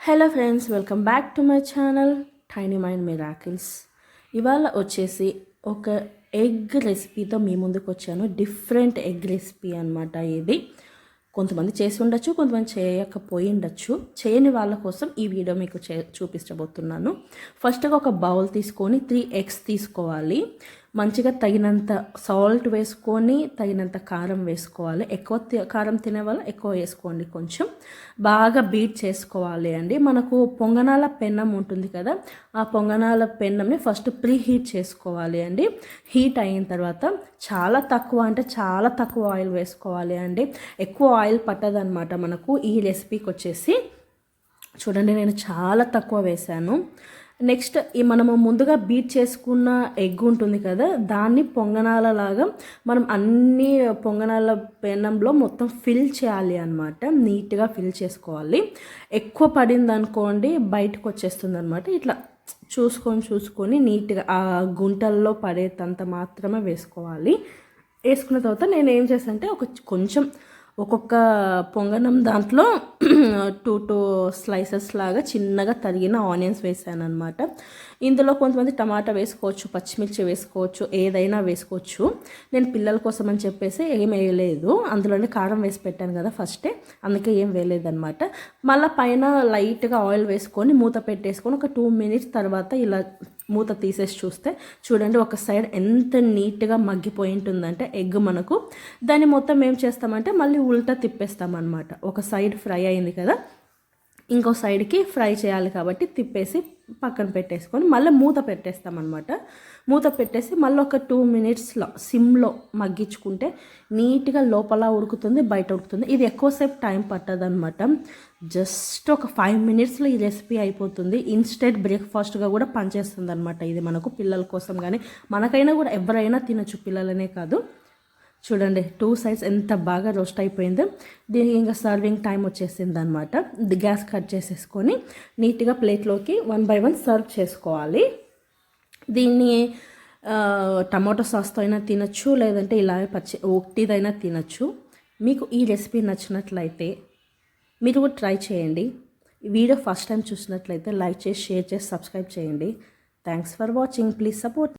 Hello friends welcome back to my channel tiny mind miracles ఇవాళ వచ్చేసి ఒక egg రెసిపీతో మీ ముందుకు వచ్చాను. డిఫరెంట్ ఎగ్ రెసిపీ అనమాట ఇది. కొంతమంది చేసి ఉండొచ్చు కొంతమంది చేయకపోయి ఉండొచ్చు. చేయని వాళ్ళ కోసం ఈ వీడియో మీకు చే చూపించబోతున్నాను ఫస్ట్గా ఒక బౌల్ తీసుకొని త్రీ ఎగ్స్ తీసుకోవాలి. మంచిగా తగినంత సాల్ట్ వేసుకొని తగినంత కారం వేసుకోవాలి. ఎక్కువ కారం తినే వాళ్ళు ఎక్కువ వేసుకోండి కొంచెం. బాగా బీట్ చేసుకోవాలి అండి. మనకు పొంగనాల పెన్నం ఉంటుంది కదా ఆ పొంగనాల పెన్నంని ఫస్ట్ ప్రీ హీట్ చేసుకోవాలి అండి. హీట్ అయిన తర్వాత చాలా తక్కువ అంటే చాలా తక్కువ ఆయిల్ వేసుకోవాలి అండి. ఎక్కువ ఆయిల్ పట్టదనమాట మనకు. ఈ రెసిపీకి వచ్చేసి చూడండి నేను చాలా తక్కువ వేశాను. నెక్స్ట్ ఈ మనము ముందుగా బీట్ చేసుకున్న ఎగ్ ఉంటుంది కదా దాన్ని పొంగనాలలాగా మనం అన్ని పొంగనాల పెనంలో మొత్తం ఫిల్ చేయాలి అనమాట నీట్గా ఫిల్ చేసుకోవాలి. ఎక్కువ పడింది అనుకోండి బయటకు వచ్చేస్తుంది అనమాట ఇట్లా చూసుకొని చూసుకొని నీట్గా ఆ గుంటల్లో పడేటంత మాత్రమే వేసుకోవాలి. వేసుకున్న తర్వాత నేను ఏం చేస్తానంటే ఒక కొంచెం ఒక్కొక్క పొంగనం దాంట్లో టూ టూ స్లైసెస్ లాగా చిన్నగా తరిగిన ఆనియన్స్ వేసాను అనమాట ఇందులో కొంతమంది టమాటా వేసుకోవచ్చు పచ్చిమిర్చి వేసుకోవచ్చు ఏదైనా వేసుకోవచ్చు. నేను పిల్లల కోసం అని చెప్పేసి ఏం వేయలేదు. అందులోనే కారం వేసి పెట్టాను కదా ఫస్టే. అందుకే ఏం వేయలేదన్నమాట. మళ్ళీ పైన లైట్గా ఆయిల్ వేసుకొని మూత పెట్టేసుకొని ఒక టూ మినిట్స్ తర్వాత ఇలా మూత తీసేసి చూస్తే చూడండి ఒక సైడ్ ఎంత నీట్గా మగ్గిపోయి ఉంటుందంటే ఎగ్ మనకు. దాన్ని మొత్తం ఏం చేస్తామంటే మళ్ళీ ఉల్టా తిప్పేస్తామన్నమాట. ఒక సైడ్ ఫ్రై అయింది కదా ఇంకో సైడ్కి ఫ్రై చేయాలి కాబట్టి తిప్పేసి పక్కన పెట్టేసుకొని మళ్ళీ మూత పెట్టేస్తామన్నమాట మూత పెట్టేసి మళ్ళీ ఒక టూ మినిట్స్లో సిమ్లో మగ్గించుకుంటే నీట్గా లోపల ఉడుకుతుంది బయట ఉడుకుతుంది. ఇది ఎక్కువసేపు టైం పట్టదనమాట జస్ట్ ఒక ఫైవ్ మినిట్స్లో ఈ రెసిపీ అయిపోతుంది. ఇన్స్టెంట్ బ్రేక్ఫాస్ట్గా కూడా పనిచేస్తుంది అనమాట ఇది మనకు పిల్లల కోసం కానీ మనకైనా కూడా ఎవరైనా తినచ్చు పిల్లలనే కాదు. చూడండి టూ సైడ్స్ ఎంత బాగా రోస్ట్ అయిపోయిందో. దీనికి ఇంకా సర్వింగ్ టైం వచ్చేసింది అనమాట గ్యాస్ కట్ చేసేసుకొని నీట్గా ప్లేట్లోకి వన్ బై వన్ సర్వ్ చేసుకోవాలి. దీన్ని టమాటో సాస్తో అయినా తినచ్చు లేదంటే ఇలాగే పచ్చి ఒట్టిదైనా తినచ్చు. మీకు ఈ రెసిపీ నచ్చినట్లయితే మీరు కూడా ట్రై చేయండి. వీడియో ఫస్ట్ టైం చూసినట్లయితే లైక్ చేసి షేర్ చేసి సబ్స్క్రైబ్ చేయండి. Thanks for watching. Please support.